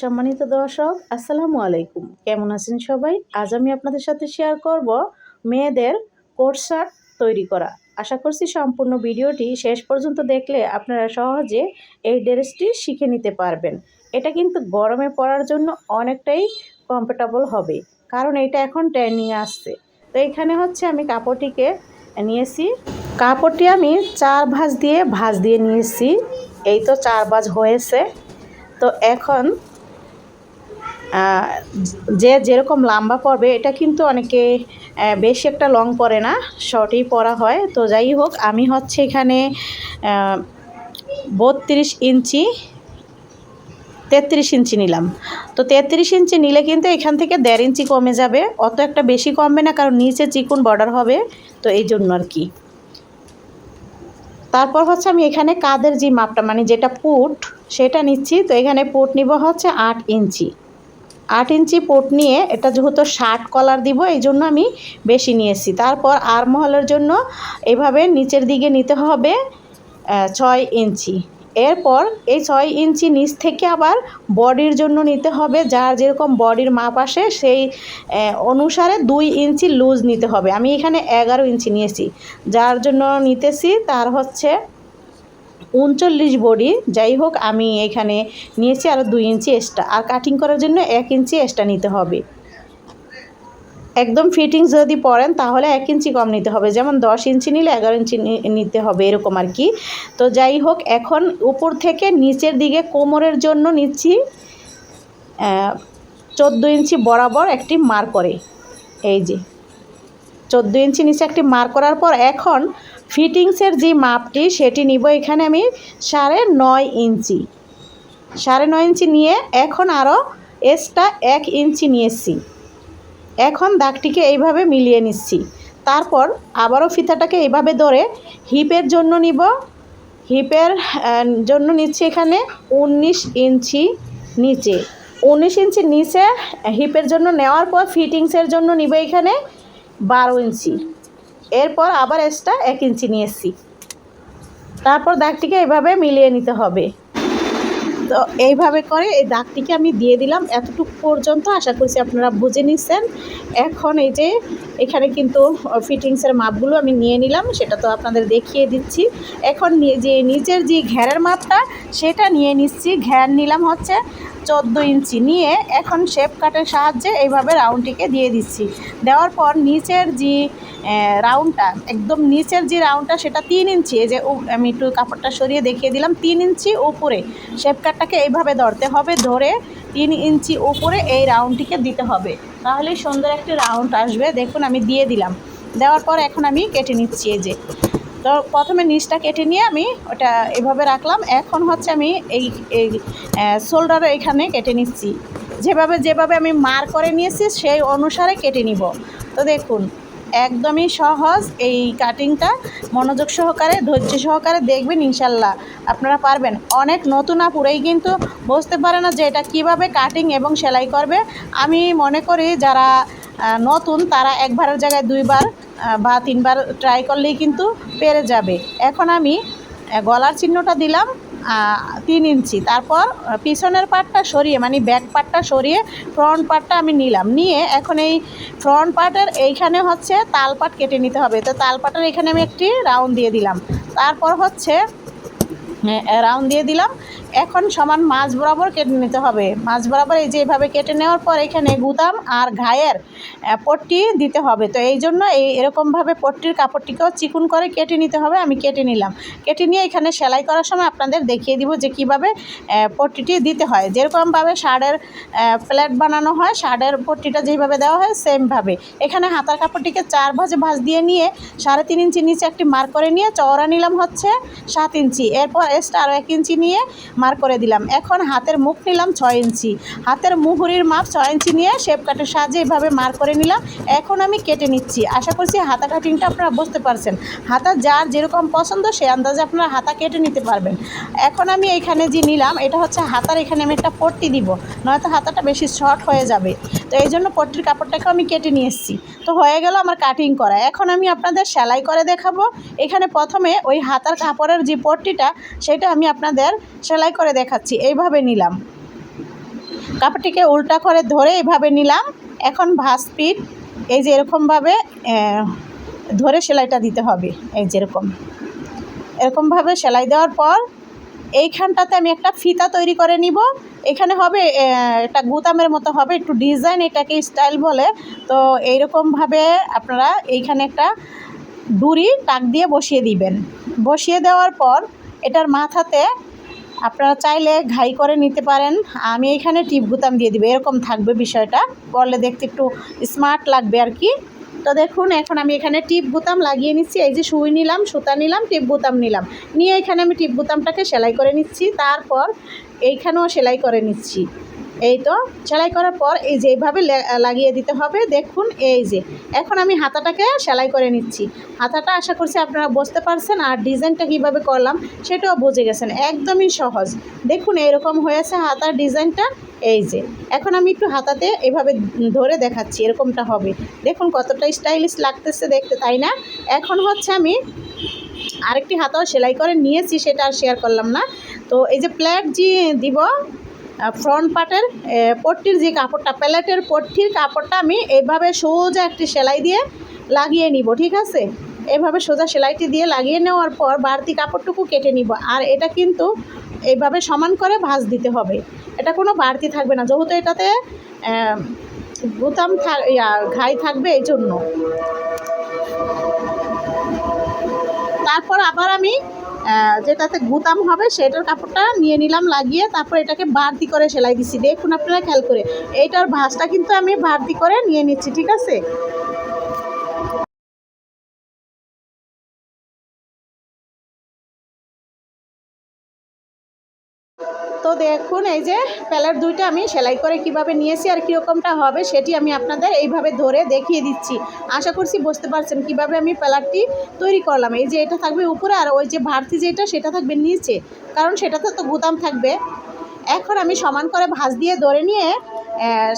সম্মানিত দর্শক, আসসালামু আলাইকুম। কেমন আছেন সবাই? আজ আমি আপনাদের সাথে শেয়ার করব মেয়েদের কোট শার্ট তৈরি করা। আশা করছি সম্পূর্ণ ভিডিওটি শেষ পর্যন্ত দেখলে আপনারা সহজে এই ড্রেসটি শিখে নিতে পারবেন। এটা কিন্তু গরমে পরার জন্য অনেকটাই কমফোর্টেবল হবে, কারণ এটা এখন ট্রেনিং আসছে। তো এখানে হচ্ছে আমি কাপড়টিকে নিয়েছি। কাপড়টি আমি চার ভাঁজ দিয়ে ভাঁজ দিয়ে নিয়েছি। এই তো চার ভাঁজ হয়েছে। তো এখন যে যেরকম লম্বা পড়বে, এটা কিন্তু অনেকে বেশি একটা লং পরে না শর্টই পরা হয়। তো যাই হোক, আমি হচ্ছে এখানে বত্রিশ ইঞ্চি, তেত্রিশ ইঞ্চি নিলাম। তো তেত্রিশ ইঞ্চি নিলে কিন্তু এখান থেকে দেড় ইঞ্চি কমে যাবে। অত একটা বেশি কমবে না, কারণ নিচে চিকুন বর্ডার হবে। তো এই জন্য আর কি। তারপর হচ্ছে আমি এখানে কাদের যে মাপটা মানে যেটা পুট, সেটা নিচ্ছি। তো এখানে পুট নিব হচ্ছে আট ইঞ্চি। আট ইঞ্চি পোট নিয়ে এটা যেহেতু শার্ট কলার দিব, এই জন্য আমি বেশি নিয়েছি। তারপর আরমহলের জন্য এভাবে নিচের দিকে নিতে হবে ছয় ইঞ্চি। এরপর এই ছয় ইঞ্চি নিচ থেকে আবার বডির জন্য নিতে হবে, যার যেরকম বডির মাপ আসে, সেই অনুসারে দুই ইঞ্চি লুজ নিতে হবে। আমি এখানে এগারো ইঞ্চি নিয়েছি। যার জন্য নিতেছি, তার হচ্ছে উনচল্লিশ বডি। যাই হোক, আমি এখানে নিয়েছি আরও দুই ইঞ্চি এক্সট্রা আর কাটিং করার জন্য এক ইঞ্চি এক্সট্রা নিতে হবে। একদম ফিটিংস যদি পরেন, তাহলে এক ইঞ্চি কম নিতে হবে। যেমন দশ ইঞ্চি নিলে এগারো ইঞ্চি নিতে হবে, এরকম আর কি। তো যাই হোক, এখন উপর থেকে নিচের দিকে কোমরের জন্য নিচ্ছি চোদ্দ ইঞ্চি বরাবর একটি মার করে। এই যে, চোদ্দ ইঞ্চি নিচে একটি মার করার পর এখন ফিটিংসের যে মাপটি সেটি নিব এখানে আমি সাড়ে নয় ইঞ্চি। সাড়ে নয় ইঞ্চি নিয়ে এখন আরও এক্সট্রা এক ইঞ্চি নিয়েছি। এখন দাগটিকে এইভাবে মিলিয়ে নিচ্ছি। তারপর আবারও ফিতাটাকে এইভাবে ধরে হিপের জন্য নিব। হিপের জন্য নিচ্ছি এখানে উনিশ ইঞ্চি নিচে। উনিশ ইঞ্চি নিচে হিপের জন্য নেওয়ার পর ফিটিংসের জন্য নিব এখানে বারো ইঞ্চি। এরপর আবার এক্সট্রা এক ইঞ্চি নিয়েছি তারপর দাগটিকে এভাবে মিলিয়ে নিতে হবে। তো এইভাবে করে এই দাগটিকে আমি দিয়ে দিলাম। এতটুকু পর্যন্ত আশা করছি আপনারা বুঝে নিচ্ছেন এখন এই যে এখানে কিন্তু ফিটিংসের মাপগুলো আমি নিয়ে নিলাম, সেটা তো আপনাদের দেখিয়ে দিচ্ছি। এখন যে নিচের যে ঘেরের মাপটা, সেটা নিয়ে নিচ্ছি। ঘের নিলাম হচ্ছে চোদ্দ ইঞ্চি। নিয়ে এখন শেপ কাটের সাহায্যে এইভাবে রাউন্ডটিকে দিয়ে দিচ্ছি। দেওয়ার পর নিচের যে রাউন্ডটা একদম নিচের যে রাউন্ডটা সেটা তিন ইঞ্চি। এই যে আমি একটু কাপড়টা সরিয়ে দেখিয়ে দিলাম, তিন ইঞ্চি উপরে। শেপ কাটটাকে এইভাবে ধরতে হবে, ধরে তিন ইঞ্চি উপরে এই রাউন্ডটিকে দিতে হবে। তাহলে সুন্দর একটি রাউন্ড আসবে। দেখুন, আমি দিয়ে দিলাম। দেওয়ার পর এখন আমি কেটে নিচ্ছি এই যে। তো প্রথমে নিচটা কেটে নিয়ে আমি ওটা এভাবে রাখলাম। এখন হচ্ছে আমি এই এই শোল্ডার এখানে কেটে নিচ্ছি। যেভাবে যেভাবে আমি মার করে নিয়েছি, সেই অনুসারে কেটে নিব। তো দেখুন একদমই সহজ এই কাটিংটা মনোযোগ সহকারে, ধৈর্য সহকারে দেখবেন ইনশাল্লাহ। আপনারা পারবেন। অনেক নতুন আপুরেই কিন্তু বুঝতে পারে না যে এটা কীভাবে কাটিং এবং সেলাই করবে। আমি মনে করি যারা নতুন, তারা একবারের জায়গায় দুইবার বা তিনবার ট্রাই করলেই কিন্তু পেরে যাবে। এখন আমি গলার চিহ্নটা দিলাম। তিন ইঞ্চি। তারপর পিছনের পার্টটা সরিয়ে মানে ব্যাক পার্টটা সরিয়ে ফ্রন্ট পার্টটা আমি নিলাম। নিয়ে এখন এই ফ্রন্ট পার্টের এইখানে হচ্ছে তাল পাট কেটে নিতে হবে। তো তাল পাটের এখানে আমি একটি রাউন্ড দিয়ে দিলাম। তারপর হচ্ছে রাউন্ড দিয়ে দিলাম। এখন সমান মাছ বরাবর কেটে নিতে হবে। মাছ বরাবর এই যে এভাবে কেটে নেওয়ার পর এখানে গুদাম আর ঘায়ের পট্টি দিতে হবে। তো এই জন্য এই এরকমভাবে পট্টির কাপড়টিকেও চিকুন করে কেটে নিতে হবে। আমি কেটে নিলাম। কেটে নিয়ে এখানে সেলাই করার সময় আপনাদের দেখিয়ে দিব যে কীভাবে পট্টিটি দিতে হয়। যেরকমভাবে শার্টের প্লেট বানানো হয় শার্টের পট্টিটা যেভাবে দেওয়া হয়, সেমভাবে। এখানে হাতার কাপড়টিকে চার ভাঁজে ভাজ দিয়ে নিয়ে সাড়ে তিন ইঞ্চি নিচে একটি মার্ক করে নিয়ে চওড়া নিলাম হচ্ছে সাত ইঞ্চি। এরপর এক্সট্রা আরও এক ইঞ্চি নিয়ে মার্ক করে দিলাম। এখন হাতের মুখ নিলাম ছয় ইঞ্চি। হাতের মুহুরির মাপ ছয় ইঞ্চি নিয়ে শেপ কাটের সাহায্যে এভাবে মার করে নিলাম। এখন আমি কেটে নিচ্ছি। আশা করছি হাতা কাটিংটা আপনারা বুঝতে পারছেন। হাতা যার যেরকম পছন্দ, সে আন্দাজে আপনারা হাতা কেটে নিতে পারবেন। এখন আমি এখানে যে নিলাম, এটা হচ্ছে হাতার, এখানে আমি একটা পট্টি দিব। নয়তো হাতাটা বেশি শর্ট হয়ে যাবে। তো এই জন্য পট্টির কাপড়টাকে আমি কেটে নিয়ে এসেছি। তো হয়ে গেল আমার কাটিং করা। এখন আমি আপনাদের সেলাই করে দেখাবো। এখানে প্রথমে ওই হাতার কাপড়ের যে পট্টিটা, সেটা আমি আপনাদের সেলাই করে দেখাচ্ছি, এইভাবে নিলাম। কাপড়টিকে উল্টা করে ধরে এইভাবে নিলাম। এখন ভাঁজ পিঠ, এই যে এরকমভাবে ধরে সেলাইটা দিতে হবে, এই যেরকম এরকমভাবে সেলাই দেওয়ার পর, এইখানটাতে আমি একটা ফিতা তৈরি করে নিব। এখানে হবে একটা গুতামের মতো হবে, একটু ডিজাইন, এটাকে স্টাইল বলে। তো এইরকমভাবে আপনারা এইখানে একটা ডুরি টাক দিয়ে বসিয়ে দিবেন। বসিয়ে দেওয়ার পর, এটার মাথাতে আপনারা চাইলে ঘাই করে নিতে পারেন। আমি এখানে টিপ বুতাম দিয়ে দিব, এরকম থাকবে বিষয়টা। করলে দেখতে একটু স্মার্ট লাগবে আর কি। তো দেখুন, এখন আমি এখানে টিপ বুতাম লাগিয়ে নিচ্ছি। এই যে সুই নিলাম, সুতা নিলাম, টিপ বুতাম নিলাম। নিয়ে এখানে আমি টিপ বুতামটাকে সেলাই করে নিচ্ছি। তারপর এইখানেও সেলাই করে নিচ্ছি। এই তো, সেলাই করার পর এই যে এইভাবে লাগিয়ে দিতে হবে। দেখুন, এই যে, এখন আমি হাতাটাকে সেলাই করে নিচ্ছি। হাতাটা আশা করছি আপনারা বুঝতে পারছেন আর ডিজাইনটা কীভাবে করলাম সেটাও বুঝে গেছেন। একদমই সহজ। দেখুন এরকম হয়েছে হাতার ডিজাইনটা। এই যে, এখন আমি একটু হাতাতে এভাবে ধরে দেখাচ্ছি, এরকমটা হবে। দেখুন, কতটা স্টাইলিশ লাগতেছে দেখতে, তাই না? এখন হচ্ছে আমি আরেকটি হাতাও সেলাই করে নিয়েছি, সেটা আর শেয়ার করলাম না। তো এই যে প্লেট যে দিব ফ্রন্ট পার্টের পট্টির যে কাপড়টা প্লেটের পট্টির কাপড়টা আমি এইভাবে সোজা একটি সেলাই দিয়ে লাগিয়ে নিব, ঠিক আছে? এভাবে সোজা সেলাইটি দিয়ে লাগিয়ে নেওয়ার পর বাড়তি কাপড়টুকু কেটে নিব। আর এটা কিন্তু এইভাবে সমান করে ভাঁজ দিতে হবে। এটা কোনো বাড়তি থাকবে না, যেহেতু এটাতে বোতাম থাক ঘাই থাকবে এই জন্য তারপর আবার আমি যেটাতে গুতাম হবে সেটার কাপড়টা নিয়ে নিলাম, লাগিয়ে তারপর এটাকে বাড়তি করে সেলাই দিচ্ছি দেখুন আপনারা খেয়াল করে, এইটার ভাঁজটা কিন্তু আমি বাড়তি করে নিয়ে নিচ্ছি, ঠিক আছে? দেখুন, এই যে প্যালেট দুইটা আমি সেলাই করে কীভাবে নিয়েছি আর কীরকমটা হবে সেটি আমি আপনাদের এইভাবে ধরে দেখিয়ে দিচ্ছি। আশা করছি বুঝতে পারছেন কীভাবে আমি প্যালেটটি তৈরি করলাম। এই যে এটা থাকবে উপরে আর ওই যে ভারতি যেটা, সেটা থাকবে নিচে। কারণ সেটাতে তো গুদাম থাকবে। এখন আমি সমান করে ভাঁজ দিয়ে ধরে নিয়ে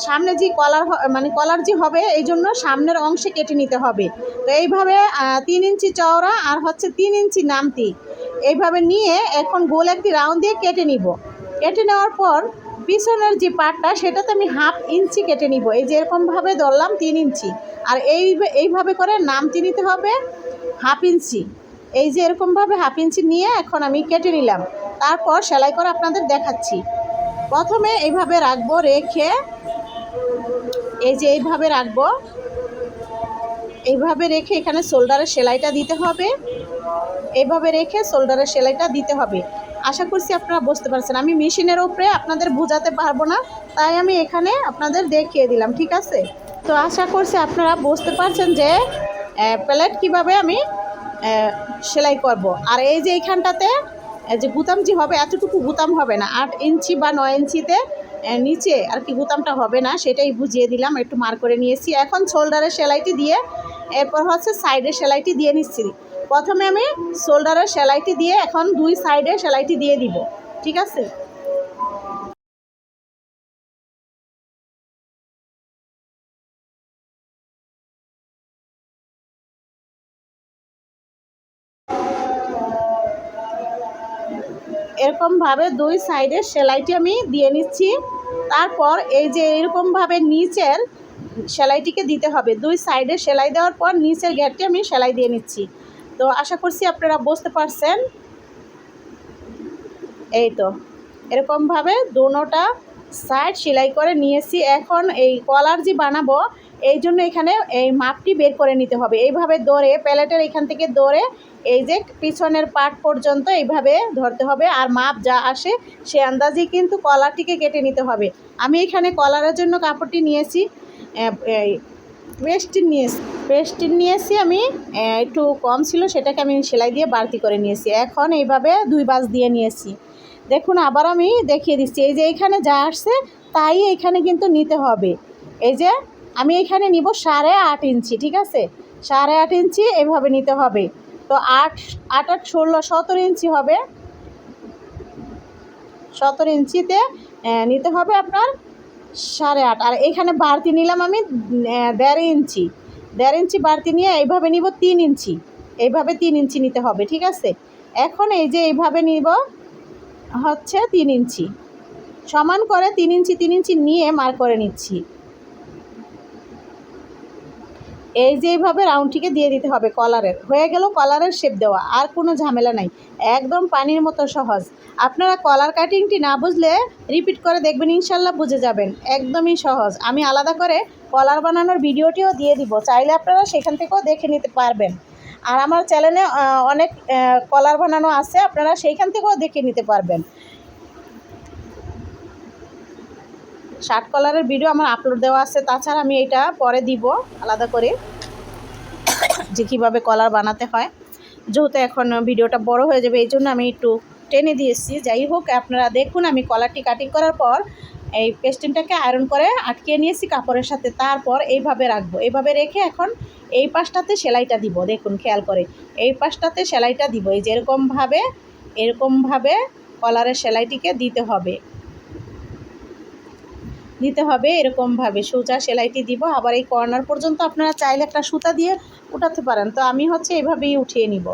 সামনে যে কলার মানে কলার যে হবে, এই জন্য সামনের অংশে কেটে নিতে হবে। তো এইভাবে তিন ইঞ্চি চওড়া আর হচ্ছে তিন ইঞ্চি নামতি। এইভাবে নিয়ে এখন গোল একটি রাউন্ড দিয়ে কেটে নিব। কেটে নেওয়ার পর পিছনের যে পার্টটা সেটাতে আমি হাফ ইঞ্চি কেটে নিব। এই যে এরকমভাবে ধরলাম তিন ইঞ্চি। আর এই এইভাবে করে নামতি নিতে হবে হাফ ইঞ্চি। এই যে এরকমভাবে হাফ ইঞ্চি নিয়ে এখন আমি কেটে নিলাম। তারপর সেলাই করে আপনাদের দেখাচ্ছি। প্রথমে এইভাবে রাখব, রেখে এই যে এইভাবে রাখব। এইভাবে রেখে এখানে শোল্ডারের সেলাইটা দিতে হবে। এইভাবে রেখে শোল্ডারের সেলাইটা দিতে হবে। আশা করছি আপনারা বুঝতে পারছেন। আমি মেশিনের উপরে আপনাদের বোঝাতে পারব না, তাই আমি এখানে আপনাদের দেখিয়ে দিলাম, ঠিক আছে? তো আশা করছি আপনারা বুঝতে পারছেন যে প্লেট কীভাবে আমি সেলাই করব। আর এই যে এইখানটাতে যে গুতাম যে হবে, এতটুকু গুতাম হবে না, আট ইঞ্চি বা নয় ইঞ্চিতে নিচে আর কি গুতামটা হবে না, সেটাই বুঝিয়ে দিলাম, একটু মার করে নিয়েছি। এখন শোল্ডারের সেলাইটি দিয়ে, এরপর হচ্ছে সাইডের সেলাইটি দিয়ে নিচ্ছি। প্রথমে আমি শোল্ডারের সেলাইটি দিয়ে এখন দুই সাইডে সেলাইটি দিয়ে দিব, ঠিক আছে? এরকমভাবে দুই সাইডের সেলাইটি আমি দিয়ে নিচ্ছি। তারপর এই যে এরকমভাবে নিচের সেলাইটিকে দিতে হবে, দুই সাইডে সেলাই দেওয়ার পর নিচের ঘেরটি আমি সেলাই দিয়ে নিচ্ছি। তো আশা করছি আপনারা বুঝতে পারছেন। এই তো, এরকমভাবে দোনোটা সাইড সেলাই করে নিয়েছি। এখন এই কলার যে বানাবো, এই জন্য এখানে এই মাপটি বের করে নিতে হবে। এইভাবে দৌড়ে প্যালেটের এখান থেকে দৌড়ে এই যে পিছনের পার্ট পর্যন্ত এইভাবে ধরতে হবে। আর মাপ যা আসে, সে আন্দাজেই কিন্তু কলারটিকে কেটে নিতে হবে। আমি এখানে কলারের জন্য কাপড়টি নিয়েছি। পেস্টিন নিয়েছি পেস্টিন নিয়েছি আমি একটু কম ছিল, সেটাকে আমি সেলাই দিয়ে বাড়তি করে নিয়েছি এখন এইভাবে দুই বাজ দিয়ে নিয়েছি দেখুন, আবার আমি দেখিয়ে দিচ্ছি। এই যে এইখানে যা আসছে, তাই এইখানে কিন্তু নিতে হবে। এই যে আমি এখানে নিব সাড়ে আট ইঞ্চি, ঠিক আছে? সাড়ে আট ইঞ্চি এইভাবে নিতে হবে। তো আট আট আট ষোলো, সতেরো ইঞ্চি হবে। সতেরো ইঞ্চিতে নিতে হবে আপনার সাড়ে আট। আর এখানে বাড়তি নিলাম আমি দেড় ইঞ্চি। দেড় ইঞ্চি বাড়তি নিয়ে এইভাবে নিব তিন ইঞ্চি। এইভাবে তিন ইঞ্চি নিতে হবে, ঠিক আছে? এখন এই যে এইভাবে নিব হচ্ছে তিন ইঞ্চি। সমান করে তিন ইঞ্চি তিন ইঞ্চি নিয়ে মার করে নিচ্ছি। এই যে এইভাবে রাউন্ডটিকে দিয়ে দিতে হবে কলারের হয়ে গেল কলারের শেপ দেওয়া, আর কোনো ঝামেলা নাই। একদম পানির মতো সহজ। আপনারা কলার কাটিংটি না বুঝলে রিপিট করে দেখবেন, ইনশাল্লাহ বুঝে যাবেন। একদমই সহজ। আমি আলাদা করে কলার বানানোর ভিডিওটিও দিয়ে দিব। চাইলে আপনারা সেখান থেকেও দেখে নিতে পারবেন। আর আমার চ্যানেলে অনেক কলার বানানো আছে, আপনারা সেইখান থেকেও দেখে নিতে পারবেন। শার্ট কলারের ভিডিও আমার আপলোড দেওয়া আছে, তাছাড়া আমি এটা পরে দিব আলাদা করে যে কীভাবে কলার বানাতে হয়। যেহেতু এখন ভিডিওটা বড় হয়ে যাবে, এই জন্য আমি একটু টেনে দিয়েছি। যাই হোক, আপনারা দেখুন, আমি কলারটি কাটিং করার পর এই পেস্টিংটাকে আয়রন করে আটকে নিয়েছি কাপড়ের সাথে। তারপর এইভাবে রাখব। এইভাবে রেখে এখন এই পাশটাতে সেলাইটা দিব। দেখুন, খেয়াল করে। এই পাশটাতে সেলাইটা দিব। এই যে এরকমভাবে এরকমভাবে কলারের সেলাইটিকে দিতে হবে। দিতে হবে এরকমভাবে। সোজা সেলাইটি দিব। আবার এই কর্নার পর্যন্ত আপনারা চাইলে একটা সুতা দিয়ে উঠাতে পারেন। তো আমি হচ্ছে এভাবেই উঠিয়ে নিব।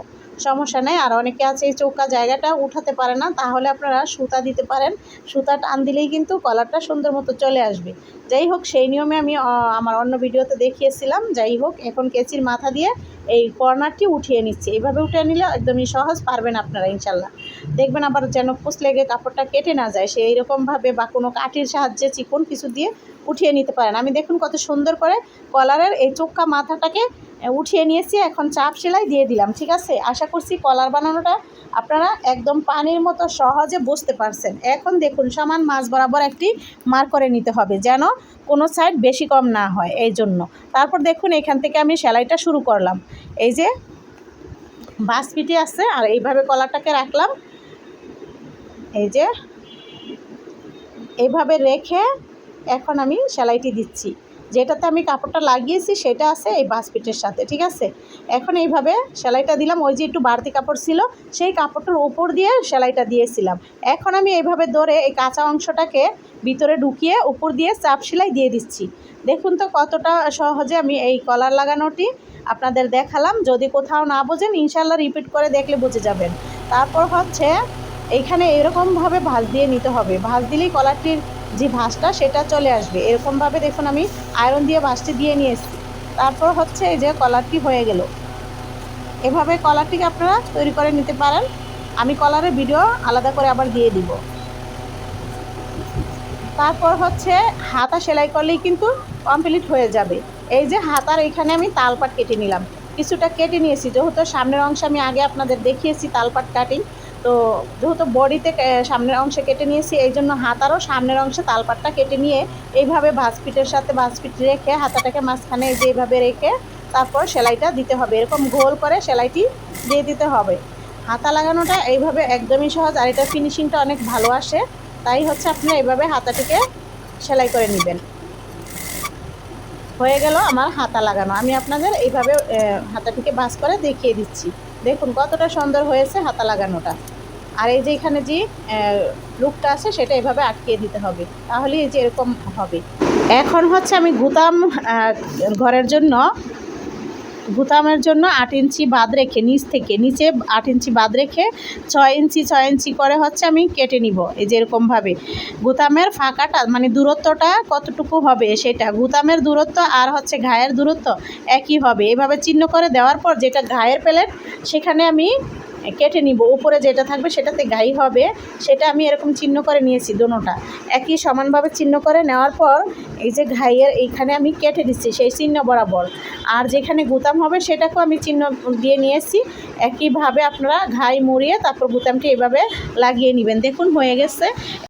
সমস্যা নেই। আর অনেকে আছে এই চৌকা জায়গাটা উঠাতে পারে না, তাহলে আপনারা সুতা দিতে পারেন। সুতা টান দিলেই কিন্তু কলারটা সুন্দর মতো চলে আসবে। যাই হোক, সেই নিয়মে আমি আমার অন্য ভিডিওতে দেখিয়েছিলাম। যাই হোক, এখন কেচির মাথা দিয়ে এই কর্নারটি উঠিয়ে নিচ্ছি। এইভাবে উঠিয়ে নিলে একদমই সহজ, পারবেন আপনারা ইনশাল্লাহ। দেখবেন আবার যেন পুষ লেগে কাপড়টা কেটে না যায়। সে এইরকমভাবে বা কোনো কাঠির সাহায্যে চিকন কিছু দিয়ে উঠিয়ে নিতে পারেন। আমি দেখুন কত সুন্দর করে কলারের এই চোখা মাথাটাকে উঠিয়ে নিয়েছি, এখন চাপ সেলাই দিয়ে দিলাম, ঠিক আছে? আশা করছি কলার বানানোটা আপনারা একদম পানির মতো সহজে বুঝতে পারছেন। এখন দেখুন, সমান মাছ বরাবর একটি মার করে নিতে হবে যেন কোনো সাইড বেশি কম না হয়, এই জন্য। তারপর দেখুন, এখান থেকে আমি সেলাইটা শুরু করলাম। এই যে বাস পিঠে আছে, আর এইভাবে কলারটাকে রাখলাম। এই যে এইভাবে রেখে এখন আমি সেলাইটি দিচ্ছি। যেটাতে আমি কাপড়টা লাগিয়েছি সেটা আছে এই বাসপিটের সাথে, ঠিক আছে? এখন এইভাবে সেলাইটা দিলাম, ওই যে একটু বাড়তি কাপড় ছিল, সেই কাপড়টার উপর দিয়ে সেলাইটা দিয়েছিলাম। এখন আমি এইভাবে ধরে এই কাঁচা অংশটাকে ভিতরে ঢুকিয়ে উপর দিয়ে চাপ সেলাই দিয়ে দিচ্ছি। দেখুন তো কতটা সহজে আমি এই কলার লাগানোটি আপনাদের দেখালাম, যদি কোথাও না বোঝেন ইনশাল্লাহ রিপিট করে দেখলে বুঝে যাবেন। তারপর হচ্ছে এইখানে এরকমভাবে ভাঁজ দিয়ে নিতে হবে। ভাঁজ দিলেই কলারটির যে ভাঁজটা সেটা চলে আসবে। এরকমভাবে দেখুন আমি আয়রন দিয়ে ভাঁজটি দিয়ে নিয়েছি তারপর হচ্ছে এই যে কলারটি হয়ে গেল। এভাবে কলারটিকে আপনারা তৈরি করে নিতে পারেন। আমি কলারের ভিডিও আলাদা করে আবার দিয়ে দিব। তারপর হচ্ছে হাতা সেলাই করলেই কিন্তু কমপ্লিট হয়ে যাবে। এই যে হাতার এখানে আমি তালপাট কেটে নিলাম। কিছুটা কেটে নিয়েছি। যেহেতু সামনের অংশে আমি আগে আপনাদের দেখিয়েছি তালপাট কাটিং তো যেহেতু বডিতে সামনের অংশে কেটে নিয়েছি, এই জন্য হাতারও সামনের অংশে তালপাটটা কেটে নিয়ে এইভাবে ভাঁজপিটের সাথে ভাঁজপিট রেখে হাতাটাকে মাঝখানে এই যে রেখে তারপর সেলাইটা দিতে হবে। এরকম গোল করে সেলাইটি দিয়ে দিতে হবে। হাতা লাগানোটা এইভাবে একদমই সহজ আর এটা ফিনিশিংটা অনেক ভালো আসে। তাই হচ্ছে আপনারা এইভাবে হাতাটিকে সেলাই করে নেবেন। হয়ে গেল আমার হাতা লাগানো। আমি আপনাদের এইভাবে হাতাটিকে ভাঁজ করে দেখিয়ে দিচ্ছি। দেখুন কতটা সুন্দর হয়েছে হাতা লাগানোটা। আর এই যে এখানে যে লুকটা আছে সেটা এভাবে আটকিয়ে দিতে হবে। তাহলে এই যে এরকম হবে। এখন হচ্ছে আমি গুতাম ঘরের জন্য গুতামের জন্য আট ইঞ্চি বাদ রেখে, নিচ থেকে, নিচে আট ইঞ্চি বাদ রেখে ছয় ইঞ্চি ছয় ইঞ্চি করে হচ্ছে আমি কেটে নিব এই যে এরকমভাবে। গুতামের ফাঁকাটা মানে দূরত্বটা কতটুকু হবে সেটা গুতামের দূরত্ব আর হচ্ছে ঘায়ের দূরত্ব একই হবে। এভাবে চিহ্ন করে দেওয়ার পর যেটা ঘায়ের প্লেট, সেখানে আমি কেটে নিব। উপরে যেটা থাকবে সেটাতে গাই হবে। সেটা আমি এরকম চিহ্ন করে নিয়েছি দোনোটা। একই সমানভাবে চিহ্ন করে নেওয়ার পর এই যে ঘাইয়ের এইখানে আমি কেটে দিচ্ছি, সেই চিহ্ন বরাবর। আর যেখানে গুতাম হবে সেটাকেও আমি চিহ্ন দিয়ে নিয়েছি। একইভাবে আপনারা ঘাই মুড়িয়ে তারপর গুতামটি এভাবে লাগিয়ে নেবেন। দেখুন, হয়ে গেছে।